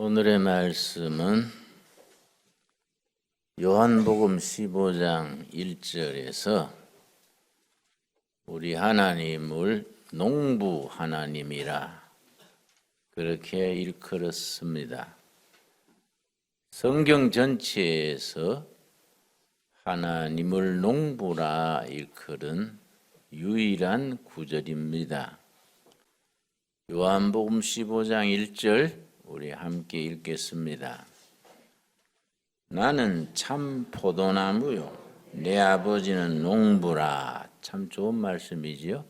오늘의 말씀은 요한복음 15장 1절에서 우리 하나님을 농부 하나님이라 그렇게 일컬었습니다. 성경 전체에서 하나님을 농부라 일컬은 유일한 구절입니다. 요한복음 15장 1절 우리 함께 읽겠습니다. 나는 참 포도나무요. 내 아버지는 농부라. 참 좋은 말씀이지요.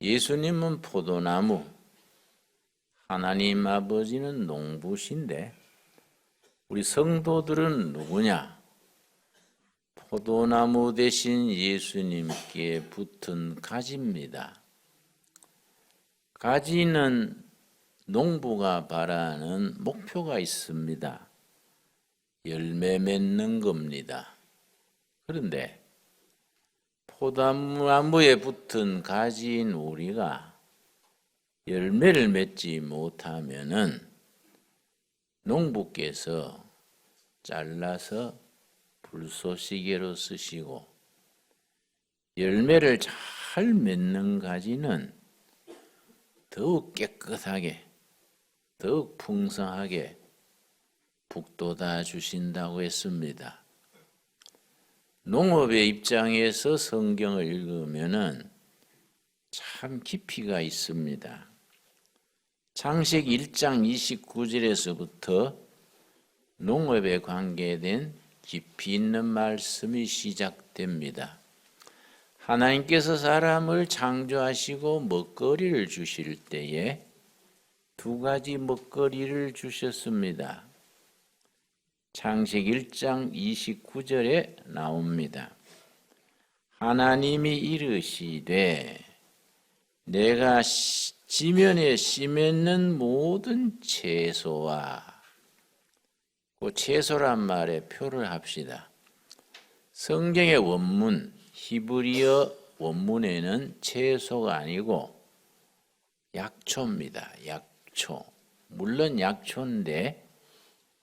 예수님은 포도나무, 하나님 아버지는 농부신데, 우리 성도들은 누구냐? 포도나무 대신 예수님께 붙은 가지입니다. 가지는 농부가 바라는 목표가 있습니다. 열매 맺는 겁니다. 그런데 포도나무에 붙은 가지인 우리가 열매를 맺지 못하면은 농부께서 잘라서 불쏘시개로 쓰시고 열매를 잘 맺는 가지는 더욱 깨끗하게 더욱 풍성하게 북돋아 주신다고 했습니다. 농업의 입장에서 성경을 읽으면은 참 깊이가 있습니다. 창식 1장 29절에서부터 농업에 관계된 깊이 있는 말씀이 시작됩니다. 하나님께서 사람을 창조하시고 먹거리를 주실 때에 두 가지 먹거리를 주셨습니다. 창식 1장 29절에 나옵니다. 하나님이 이르시되 내가 지면에 심했는 모든 채소와 그 채소란 말에 표를 합시다. 성경의 원문 히브리어 원문에는 채소가 아니고 약초입니다. 약 약초. 물론 약초인데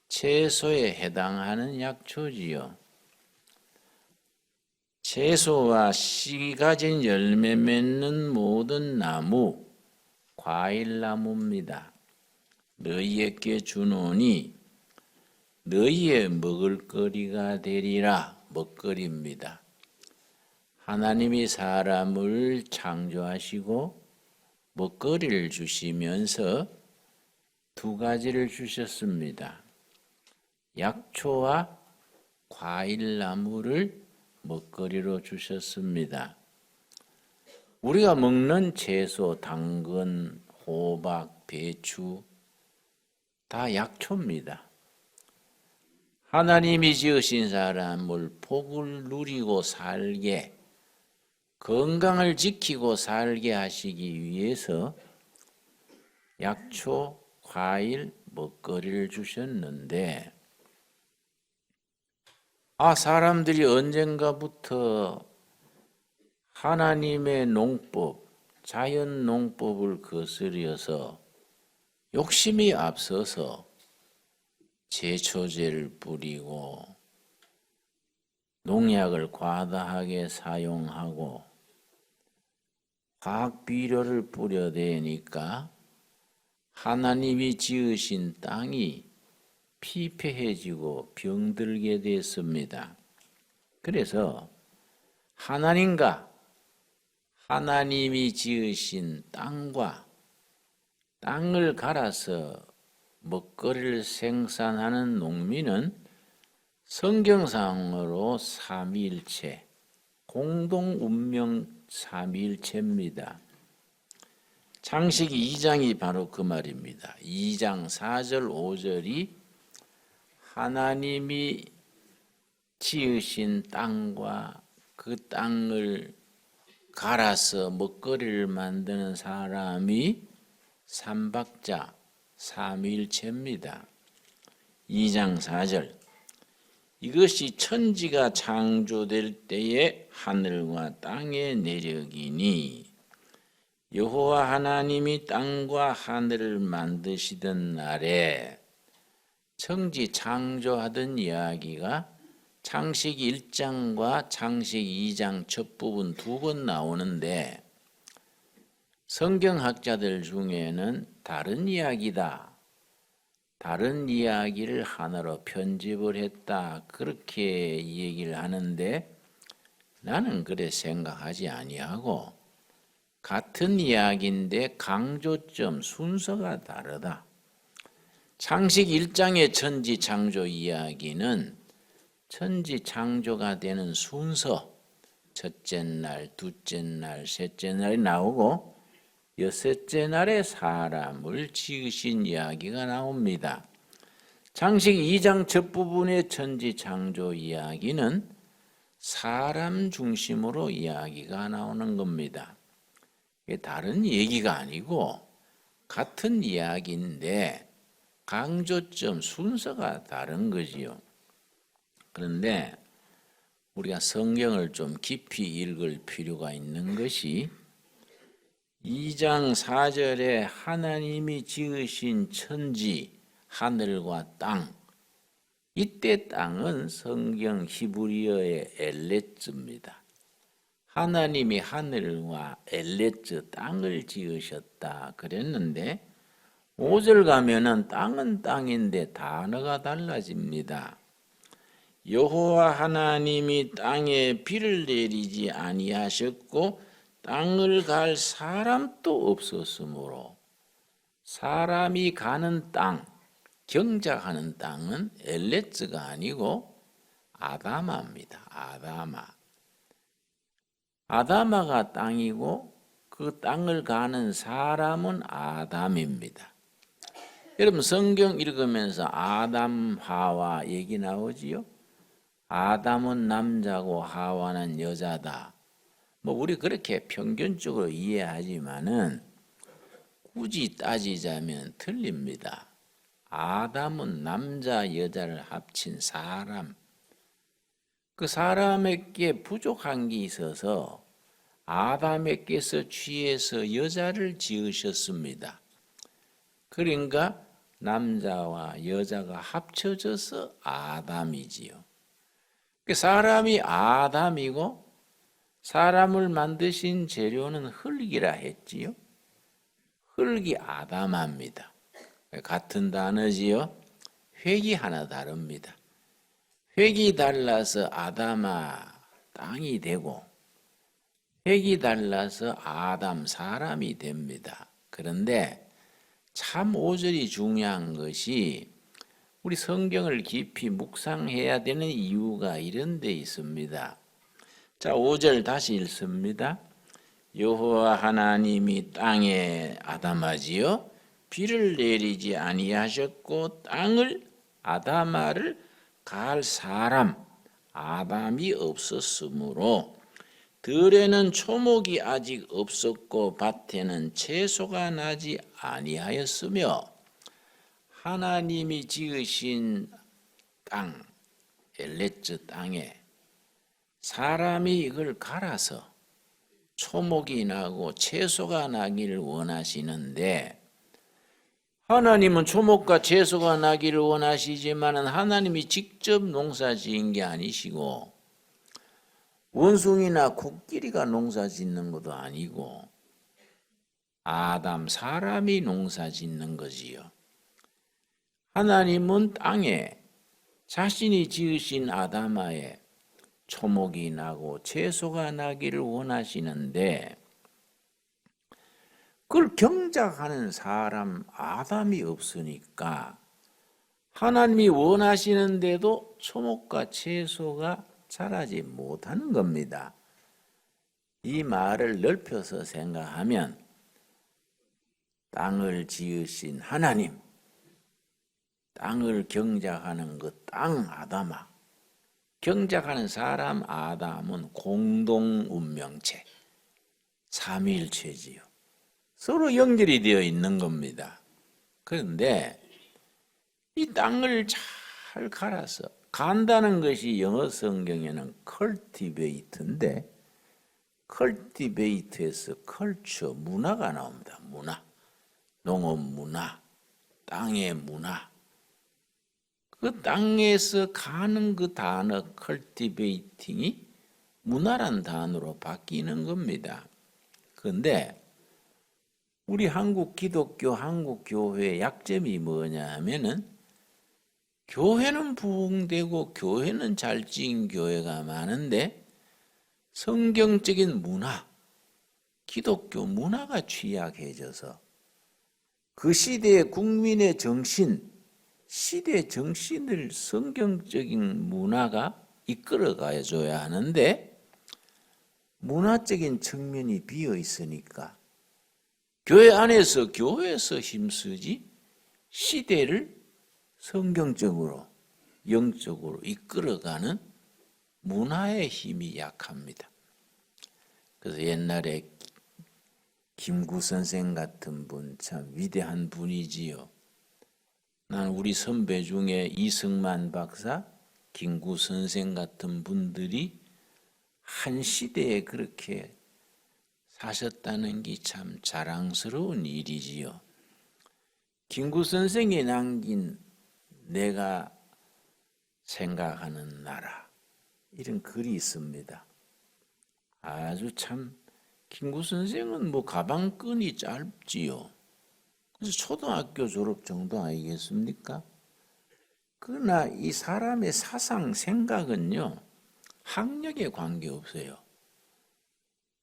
채소에 해당하는 약초지요. 채소와 씨 가진 열매 맺는 모든 나무, 과일나무입니다. 너희에게 주노니 너희의 먹을거리가 되리라 먹거리입니다. 하나님이 사람을 창조하시고 먹거리를 주시면서 두 가지를 주셨습니다. 약초와 과일나무를 먹거리로 주셨습니다. 우리가 먹는 채소, 당근, 호박, 배추 다 약초입니다. 하나님이 지으신 사람을 복을 누리고 살게 건강을 지키고 살게 하시기 위해서 약초, 과일, 먹거리를 주셨는데, 아, 사람들이 언젠가부터 하나님의 농법, 자연 농법을 거스려서 욕심이 앞서서 제초제를 뿌리고 농약을 과다하게 사용하고 과학 비료를 뿌려대니까 하나님이 지으신 땅이 피폐해지고 병들게 됐습니다. 그래서 하나님과 하나님이 지으신 땅과 땅을 갈아서 먹거리를 생산하는 농민은 성경상으로 삼위일체, 공동 운명 삼위일체입니다. 창식 2장이 바로 그 말입니다. 2장 4절 5절이 하나님이 지으신 땅과 그 땅을 갈아서 먹거리를 만드는 사람이 삼박자 삼일체입니다. 2장 4절 이것이 천지가 창조될 때의 하늘과 땅의 내력이니 여호와 하나님이 땅과 하늘을 만드시던 날에 청지 창조하던 이야기가 창식 1장과 창식 2장 첫 부분 두 번 나오는데 성경학자들 중에는 다른 이야기다. 다른 이야기를 하나로 편집을 했다. 그렇게 얘기를 하는데 나는 그래 생각하지 아니하고 같은 이야기인데 강조점 순서가 다르다. 창식 1장의 천지 창조 이야기는 천지 창조가 되는 순서 첫째 날, 둘째 날, 셋째 날이 나오고 여섯째 날에 사람을 지으신 이야기가 나옵니다. 창식 2장 첫 부분의 천지 창조 이야기는 사람 중심으로 이야기가 나오는 겁니다. 이게 다른 얘기가 아니고 같은 이야기인데 강조점 순서가 다른 거지요. 그런데 우리가 성경을 좀 깊이 읽을 필요가 있는 것이 2장 4절에 하나님이 지으신 천지 하늘과 땅 이때 땅은 성경 히브리어의 엘레츠입니다. 하나님이 하늘과 엘레츠 땅을 지으셨다 그랬는데 5절 가면은 땅은 땅인데 단어가 달라집니다. 여호와 하나님이 땅에 비를 내리지 아니하셨고 땅을 갈 사람도 없었으므로 사람이 가는 땅, 경작하는 땅은 엘레츠가 아니고 아다마입니다. 아다마. 아다마가 땅이고 그 땅을 가는 사람은 아담입니다. 여러분 성경 읽으면서 아담 하와 얘기 나오지요? 아담은 남자고 하와는 여자다. 뭐 우리 그렇게 평균적으로 이해하지만은 굳이 따지자면 틀립니다. 아담은 남자 여자를 합친 사람. 그 사람에게 부족한 게 있어서 아담에게서 취해서 여자를 지으셨습니다. 그러니까 남자와 여자가 합쳐져서 아담이지요. 그 사람이 아담이고 사람을 만드신 재료는 흙이라 했지요. 흙이 아담합니다. 같은 단어지요. 획이 하나 다릅니다. 획이 달라서 아담아 땅이 되고 획이 달라서 아담 사람이 됩니다. 그런데 참 오절이 중요한 것이 우리 성경을 깊이 묵상해야 되는 이유가 이런 데 있습니다. 자, 5절 다시 읽습니다. 여호와 하나님이 땅에 아담하지요 비를 내리지 아니하셨고 땅을 아담아를 갈 사람 아담이 없었으므로 들에는 초목이 아직 없었고 밭에는 채소가 나지 아니하였으며 하나님이 지으신 땅 엘레츠 땅에 사람이 이걸 갈아서 초목이 나고 채소가 나기를 원하시는데 하나님은 초목과 채소가 나기를 원하시지만은 하나님이 직접 농사 지은 게 아니시고 원숭이나 코끼리가 농사 짓는 것도 아니고 아담 사람이 농사 짓는 거지요. 하나님은 땅에 자신이 지으신 아담아에 초목이 나고 채소가 나기를 원하시는데 그걸 경작하는 사람 아담이 없으니까 하나님이 원하시는데도 초목과 채소가 자라지 못하는 겁니다. 이 말을 넓혀서 생각하면 땅을 지으신 하나님, 땅을 경작하는 그 땅 아담아, 경작하는 사람 아담은 공동 운명체, 삼일체지요. 서로 연결이 되어 있는 겁니다. 그런데 이 땅을 잘 갈아서 간다는 것이 영어 성경에는 cultivate인데 컬티베이트에서 컬처 문화가 나옵니다. 문화, 농업 문화, 땅의 문화. 그 땅에서 가는 그 단어 컬티베이팅이 문화란 단어로 바뀌는 겁니다. 그런데 우리 한국 기독교 한국 교회의 약점이 뭐냐 하면은 교회는 부흥되고 교회는 잘 지은 교회가 많은데 성경적인 문화, 기독교 문화가 취약해져서 그 시대의 국민의 정신, 시대 정신을 성경적인 문화가 이끌어가 줘야 하는데 문화적인 측면이 비어 있으니까 교회 안에서 교회에서 힘쓰지 시대를 성경적으로 영적으로 이끌어가는 문화의 힘이 약합니다. 그래서 옛날에 김구 선생 같은 분 참 위대한 분이지요. 난 우리 선배 중에 이승만 박사, 김구 선생 같은 분들이 한 시대에 그렇게 사셨다는 게 참 자랑스러운 일이지요. 김구 선생이 남긴 내가 생각하는 나라 이런 글이 있습니다. 아주 참 김구 선생은 뭐 가방끈이 짧지요. 그래서 초등학교 졸업 정도 아니겠습니까? 그러나 이 사람의 사상 생각은요 학력에 관계 없어요.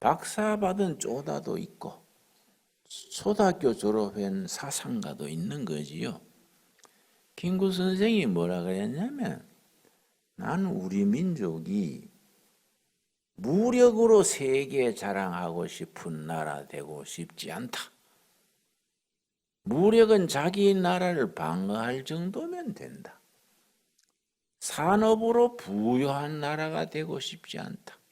박사 받은 쪼다도 있고 초등학교 졸업한 사상가도 있는 거지요. 김구 선생이 뭐라 그랬냐면 나는 우리 민족이 무력으로 세계 자랑하고 싶은 나라 되고 싶지 않다. 무력은 자기 나라를 방어할 정도면 된다. 산업으로 부유한 나라가 되고 싶지 않다.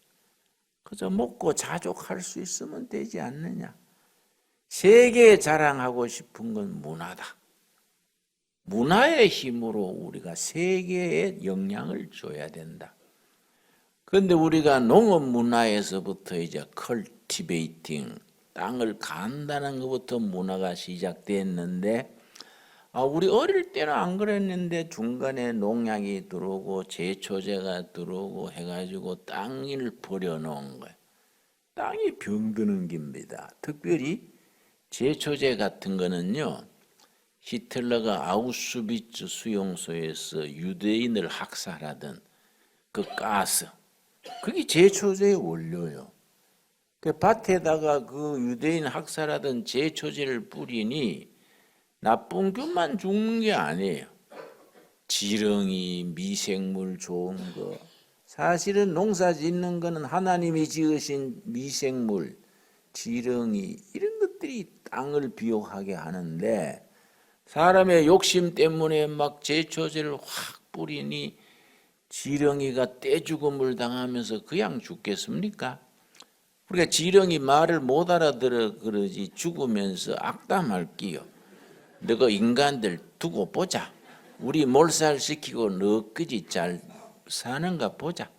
그저 먹고 자족할 수 있으면 되지 않느냐. 세계에 자랑하고 싶은 건 문화다. 문화의 힘으로 우리가 세계에 영향을 줘야 된다. 그런데 우리가 농업 문화에서부터 이제 컬티베이팅, 땅을 간다는 것부터 문화가 시작됐는데, 아, 우리 어릴 때는 안 그랬는데 중간에 농약이 들어오고 제초제가 들어오고 해가지고 땅을 버려놓은 거예요. 땅이 병드는 겁니다. 특별히 제초제 같은 거는요, 히틀러가 아우슈비츠 수용소에서 유대인을 학살하던 그 가스, 그게 제초제의 원료요. 그 밭에다가 그 유대인 학살하던 제초제를 뿌리니 나쁜 균만 죽는 게 아니에요. 지렁이, 미생물 좋은 거. 사실은 농사 짓는 거는 하나님이 지으신 미생물, 지렁이 이런 것들이 땅을 비옥하게 하는데 사람의 욕심 때문에 막 제초제를 확 뿌리니 지렁이가 떼죽음을 당하면서 그냥 죽겠습니까? 우리가 지렁이 말을 못 알아들어 그러지 죽으면서 악담할기요. 너가 인간들 두고 보자. 우리 몰살시키고 너까지 잘 사는가 보자.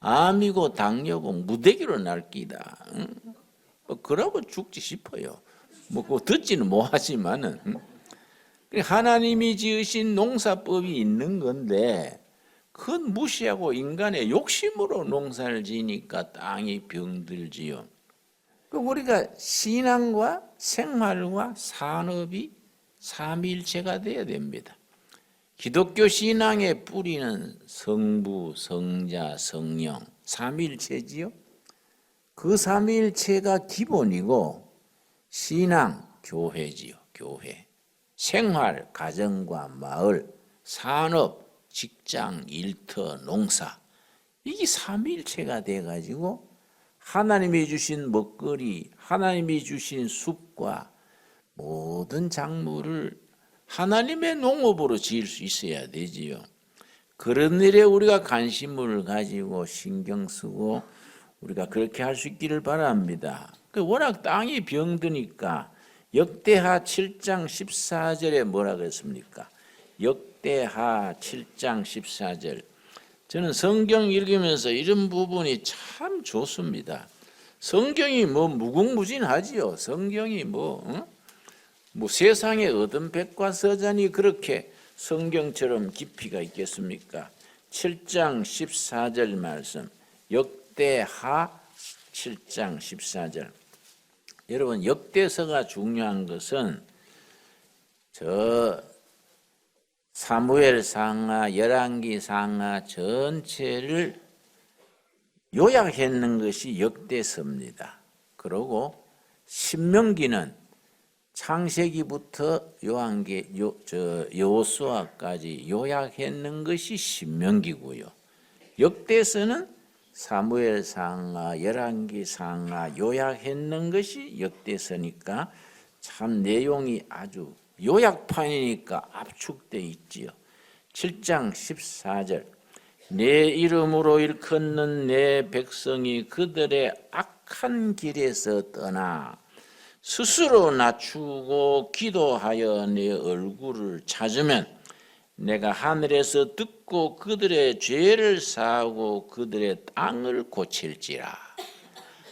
암이고 당뇨고 무대기로 날기다. 응? 뭐 그러고 죽지 싶어요. 뭐 듣지는 못하지만은 응? 하나님이 지으신 농사법이 있는 건데 그건 무시하고 인간의 욕심으로 농사를 지니까 땅이 병들지요. 그 우리가 신앙과 생활과 산업이 삼일체가 되어야 됩니다. 기독교 신앙의 뿌리는 성부, 성자, 성령 삼일체지요. 그 삼일체가 기본이고 신앙 교회지요. 교회. 생활, 가정과 마을, 산업, 직장, 일터, 농사 이게 삼일체가 돼 가지고 하나님이 주신 먹거리, 하나님이 주신 숲과 모든 작물을 하나님의 농업으로 지을 수 있어야 되지요. 그런 일에 우리가 관심을 가지고 신경 쓰고 우리가 그렇게 할 수 있기를 바랍니다. 그 워낙 땅이 병드니까 역대하 7장 14절에 뭐라 그랬습니까? 역대하 7장 14절. 저는 성경 읽으면서 이런 부분이 참 좋습니다. 성경이 뭐 무궁무진하지요. 성경이 뭐, 응? 뭐 세상에 얻은 백과서전이 그렇게 성경처럼 깊이가 있겠습니까? 7장 14절 말씀 역대하 7장 14절 여러분 역대서가 중요한 것은 저 사무엘 상하 열왕기 상하 전체를 요약했는 것이 역대서입니다. 그리고 신명기는 창세기부터 요한계 요, 저 여호수아까지 요약했는 것이 신명기고요. 역대서는 사무엘 상하 열왕기 상하 요약했는 것이 역대서니까 참 내용이 아주 요약판이니까 압축돼 있지요. 7장 14절 내 이름으로 일컫는 내 백성이 그들의 악한 길에서 떠나 스스로 낮추고 기도하여 내 얼굴을 찾으면 내가 하늘에서 듣고 그들의 죄를 사하고 그들의 땅을 고칠지라.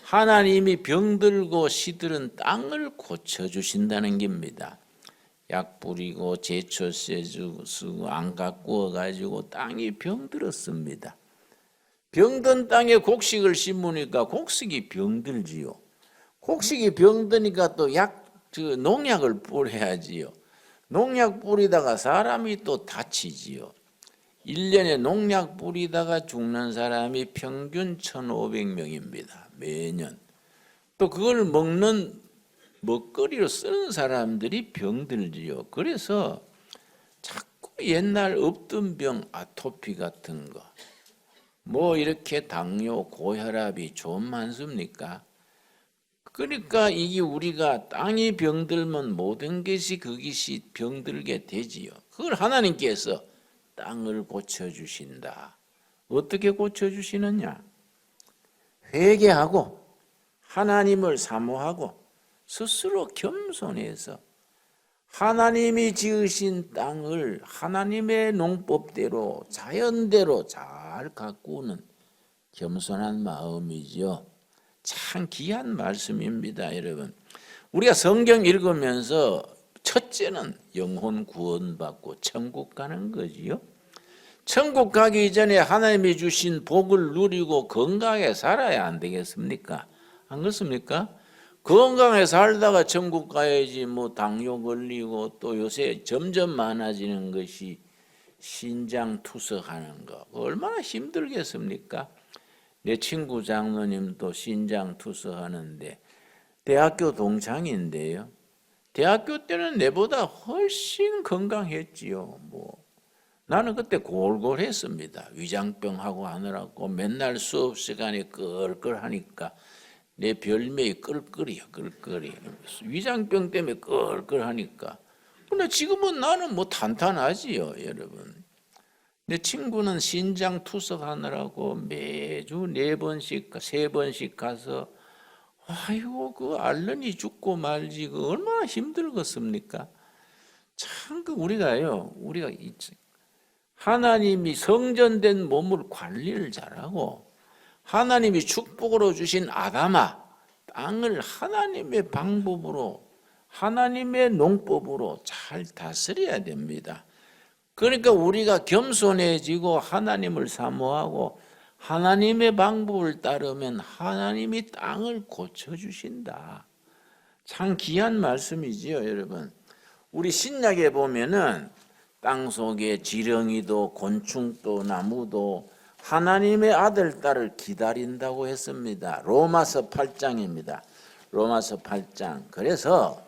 하나님이 병들고 시들은 땅을 고쳐 주신다는 겁니다. 약 뿌리고 제초세 쓰고 안각 구워 가지고 땅이 병들었습니다. 병든 땅에 곡식을 심으니까 곡식이 병들지요. 곡식이 병드니까 또 약, 그 농약을 뿌려야지요. 농약 뿌리다가 사람이 또 다치지요. 1년에 농약 뿌리다가 죽는 사람이 평균 1,500명입니다. 매년. 또 그걸 먹는 먹거리로 쓰는 사람들이 병들지요. 그래서 자꾸 옛날 없던 병, 아토피 같은 거, 뭐 이렇게 당뇨, 고혈압이 좀 많습니까? 그러니까 이게 우리가 땅이 병들면 모든 것이 그것이 병들게 되지요. 그걸 하나님께서 땅을 고쳐주신다. 어떻게 고쳐주시느냐? 회개하고 하나님을 사모하고 스스로 겸손해서 하나님이 지으신 땅을 하나님의 농법대로 자연대로 잘 가꾸는 겸손한 마음이죠. 참 귀한 말씀입니다, 여러분. 우리가 성경 읽으면서 첫째는 영혼 구원받고 천국 가는 거지요. 천국 가기 전에 하나님이 주신 복을 누리고 건강하게 살아야 안 되겠습니까? 안 그렇습니까? 건강하게 살다가 천국 가야지 뭐 당뇨 걸리고 또 요새 점점 많아지는 것이 신장 투석하는 거 얼마나 힘들겠습니까? 내 친구 장로님도 신장 투석하는데 대학교 동창인데요. 대학교 때는 내보다 훨씬 건강했지요. 뭐 나는 그때 골골했습니다. 위장병하고 하느라고 맨날 수업 시간에 끌끌하니까 내 별명이 끌끌이야, 끌끌이. 위장병 때문에 끌끌하니까. 근데 지금은 나는 뭐 탄탄하지요, 여러분. 내 친구는 신장 투석하느라고 매주 네 번씩, 세 번씩 가서 아이고 그 알른이 죽고 말지 그 얼마나 힘들겠습니까? 참 그 우리가요, 우리가 이 하나님이 성전된 몸을 관리를 잘하고 하나님이 축복으로 주신 아담아 땅을 하나님의 방법으로 하나님의 농법으로 잘 다스려야 됩니다. 그러니까 우리가 겸손해지고 하나님을 사모하고 하나님의 방법을 따르면 하나님이 땅을 고쳐 주신다. 참 귀한 말씀이지요, 여러분. 우리 신약에 보면은 땅 속에 지렁이도 곤충도 나무도 하나님의 아들 딸을 기다린다고 했습니다. 로마서 8장입니다. 로마서 8장. 그래서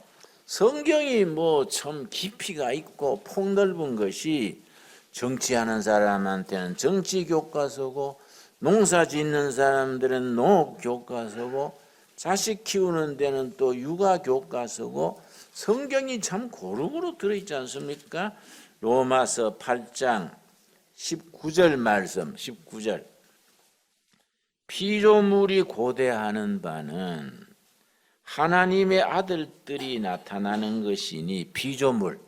성경이 뭐 참 깊이가 있고 폭넓은 것이 정치하는 사람한테는 정치 교과서고 농사 짓는 사람들은 농업 교과서고 자식 키우는 데는 또 육아 교과서고 성경이 참 고루고루 들어있지 않습니까? 로마서 8장 19절 말씀 19절 피조물이 고대하는 바는 하나님의 아들들이 나타나는 것이니 피조물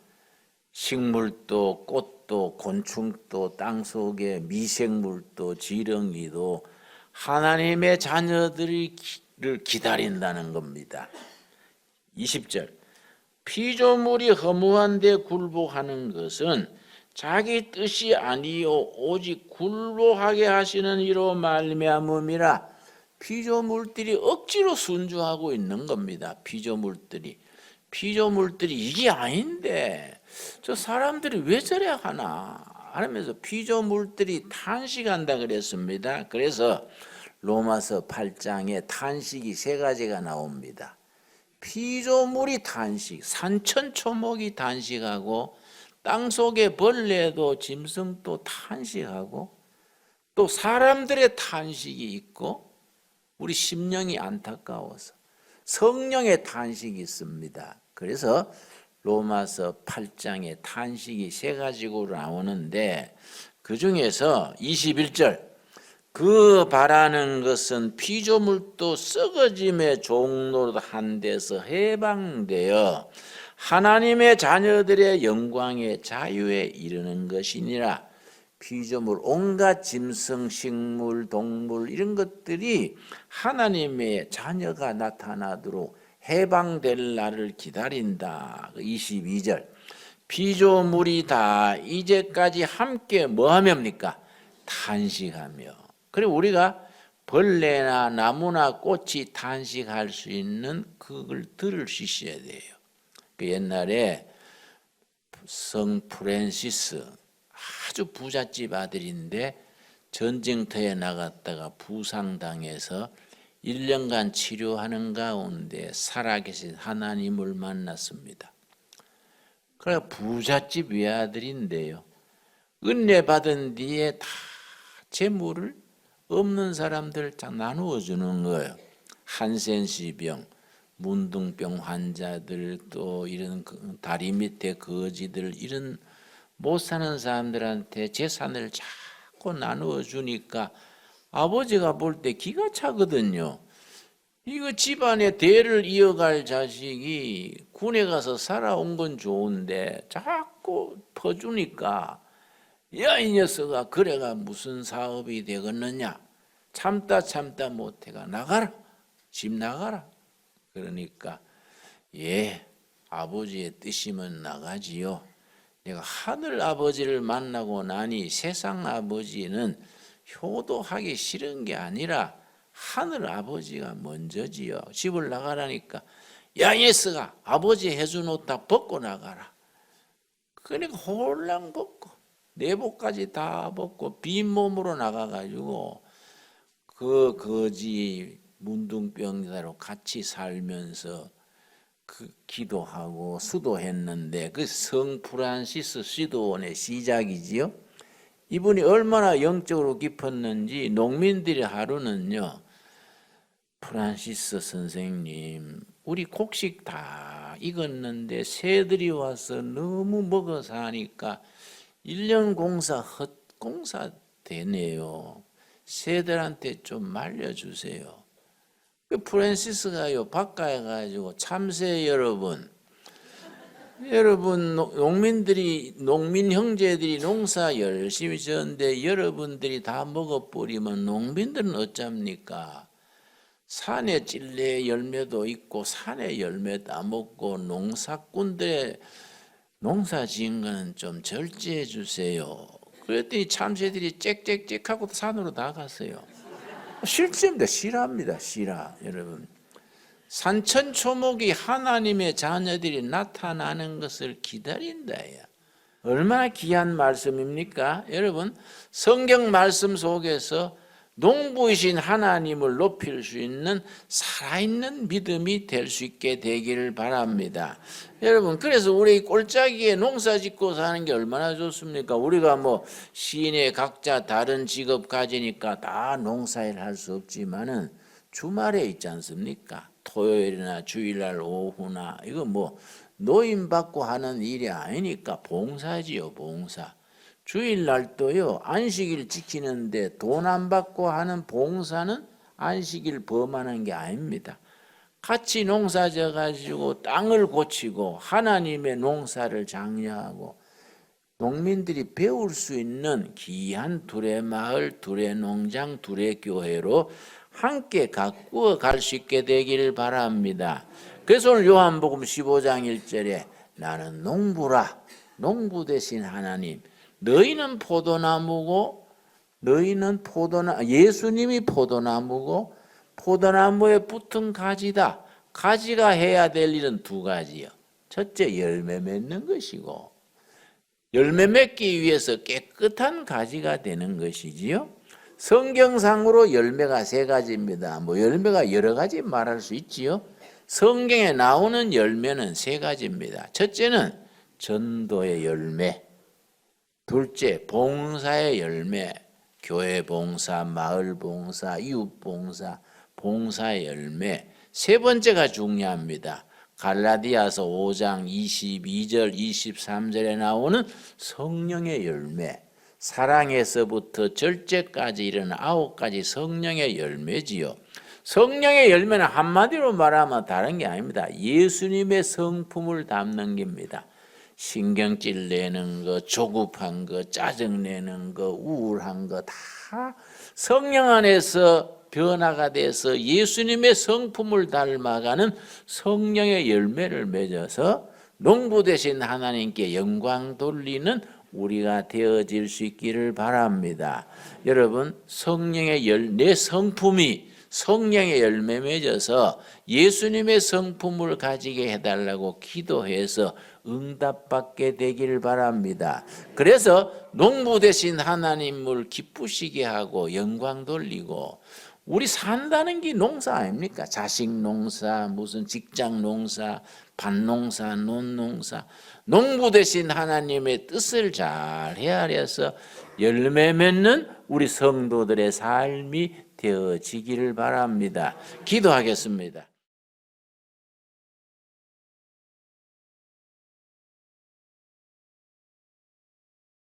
식물도 꽃도 곤충도 땅 속의 미생물도 지렁이도 하나님의 자녀들이 기다린다는 겁니다. 20절 피조물이 허무한데 굴복하는 것은 자기 뜻이 아니요 오직 굴복하게 하시는 이로 말미암음이라 피조물들이 억지로 순주하고 있는 겁니다. 피조물들이 피조물들이 이게 아닌데 저 사람들이 왜 저래 하나 하면서 피조물들이 탄식한다 그랬습니다. 그래서 로마서 8장에 탄식이 세 가지가 나옵니다. 피조물이 탄식, 산천초목이 탄식하고 땅 속의 벌레도 짐승도 탄식하고 또 사람들의 탄식이 있고 우리 심령이 안타까워서 성령의 탄식이 있습니다. 그래서 로마서 8장에 탄식이 세 가지로 나오는데 그 중에서 21절 그 바라는 것은 피조물도 썩어짐의 종로로 한 데서 해방되어 하나님의 자녀들의 영광의 자유에 이르는 것이니라 피조물 온갖 짐승 식물 동물 이런 것들이 하나님의 자녀가 나타나도록 해방될 날을 기다린다. 22절. 피조물이 다 이제까지 함께 뭐 하렵니까? 탄식하며. 그리고 우리가 벌레나 나무나 꽃이 탄식할 수 있는 그걸 들을 수 있어야 돼요. 그 옛날에 성 프랜시스 아주 부잣집 아들인데 전쟁터에 나갔다가 부상당해서 1년간 치료하는 가운데 살아계신 하나님을 만났습니다. 그래 부잣집 외아들인데요. 은혜 받은 뒤에 다 재물을 없는 사람들 다 나누어 주는 거예요. 한센시병, 문둥병 환자들 또 이런 그 다리 밑에 거지들 이런 못 사는 사람들한테 재산을 자꾸 나누어 주니까 아버지가 볼 때 기가 차거든요. 이거 집안의 대를 이어갈 자식이 군에 가서 살아온 건 좋은데 자꾸 퍼주니까 야 이 녀석아 그래가 무슨 사업이 되겠느냐? 참다 참다 못해가 나가라. 집 나가라. 그러니까 예 아버지의 뜻이면 나가지요 내가 하늘 아버지를 만나고 나니 세상 아버지는 효도하기 싫은 게 아니라 하늘 아버지가 먼저지요. 집을 나가라니까. 야 예스가 아버지 해준 옷 다 벗고 나가라. 그러니까 홀랑 벗고 내복까지 다 벗고 빈 몸으로 나가가지고 그 거지 문둥병자로 같이 살면서 그 기도하고 수도했는데 그 성 프란시스 시도원의 시작이지요. 이분이 얼마나 영적으로 깊었는지 농민들이 하루는요. 프란시스 선생님, 우리 곡식 다 익었는데 새들이 와서 너무 먹어서 하니까 1년 공사 헛공사 되네요. 새들한테 좀 말려주세요. 그 프란시스가요, 바깥에 가지고 참새 여러분, 여러분 농민들이 농민 형제들이 농사 열심히 지었는데 여러분들이 다 먹어버리면 농민들은 어쩝니까? 산에 찔레 열매도 있고 산에 열매 따먹고 농사꾼들의 농사 지은 거는 좀 절제해 주세요. 그랬더니 참새들이 짹짹짹 하고 산으로 나갔어요. 실제입니다. 실화입니다. 실화 여러분. 산천 초목이 하나님의 자녀들이 나타나는 것을 기다린다야. 얼마나 귀한 말씀입니까? 여러분, 성경 말씀 속에서 농부이신 하나님을 높일 수 있는 살아있는 믿음이 될 수 있게 되기를 바랍니다. 여러분, 그래서 우리 꼴짜기에 농사 짓고 사는 게 얼마나 좋습니까? 우리가 뭐 시인의 각자 다른 직업 가지니까 다 농사일 할 수 없지만은 주말에 있지 않습니까? 토요일이나 주일날 오후나 이거 뭐 노임 받고 하는 일이 아니니까 봉사지요, 봉사. 주일날도요 안식일 지키는데 돈 안 받고 하는 봉사는 안식일 범하는 게 아닙니다. 같이 농사져 가지고 땅을 고치고 하나님의 농사를 장려하고 농민들이 배울 수 있는 귀한 둘의 마을, 둘의 농장, 둘의 교회로 함께 가꾸어 갈 수 있게 되기를 바랍니다. 그래서 오늘 요한복음 15장 1절에 나는 농부라 농부 대신 하나님 너희는 포도나무고 너희는 포도나 예수님이 포도나무고 포도나무에 붙은 가지다. 가지가 해야 될 일은 두 가지요. 첫째 열매 맺는 것이고 열매 맺기 위해서 깨끗한 가지가 되는 것이지요. 성경상으로 열매가 세 가지입니다. 뭐 열매가 여러 가지 말할 수 있지요. 성경에 나오는 열매는 세 가지입니다. 첫째는 전도의 열매, 둘째 봉사의 열매, 교회 봉사, 마을 봉사, 이웃 봉사, 봉사의 열매. 세 번째가 중요합니다. 갈라디아서 5장 22절 23절에 나오는 성령의 열매. 사랑에서부터 절제까지 이르는 아홉 가지 성령의 열매지요. 성령의 열매는 한마디로 말하면 다른 게 아닙니다. 예수님의 성품을 담는 겁니다. 신경질 내는 거, 조급한 거, 짜증 내는 거, 우울한 거 다 성령 안에서 변화가 돼서 예수님의 성품을 닮아가는 성령의 열매를 맺어서 농부 대신 하나님께 영광 돌리는 우리가 되어질 수 있기를 바랍니다. 여러분 성령의 열, 내 성품이 성령의 열매 맺어서 예수님의 성품을 가지게 해달라고 기도해서 응답받게 되기를 바랍니다. 그래서 농부 대신 하나님을 기쁘시게 하고 영광 돌리고 우리 산다는 게 농사 아닙니까? 자식 농사, 무슨 직장 농사, 밭 농사, 논 농사. 농부 대신 하나님의 뜻을 잘 헤아려서 열매 맺는 우리 성도들의 삶이 되어지기를 바랍니다. 기도하겠습니다.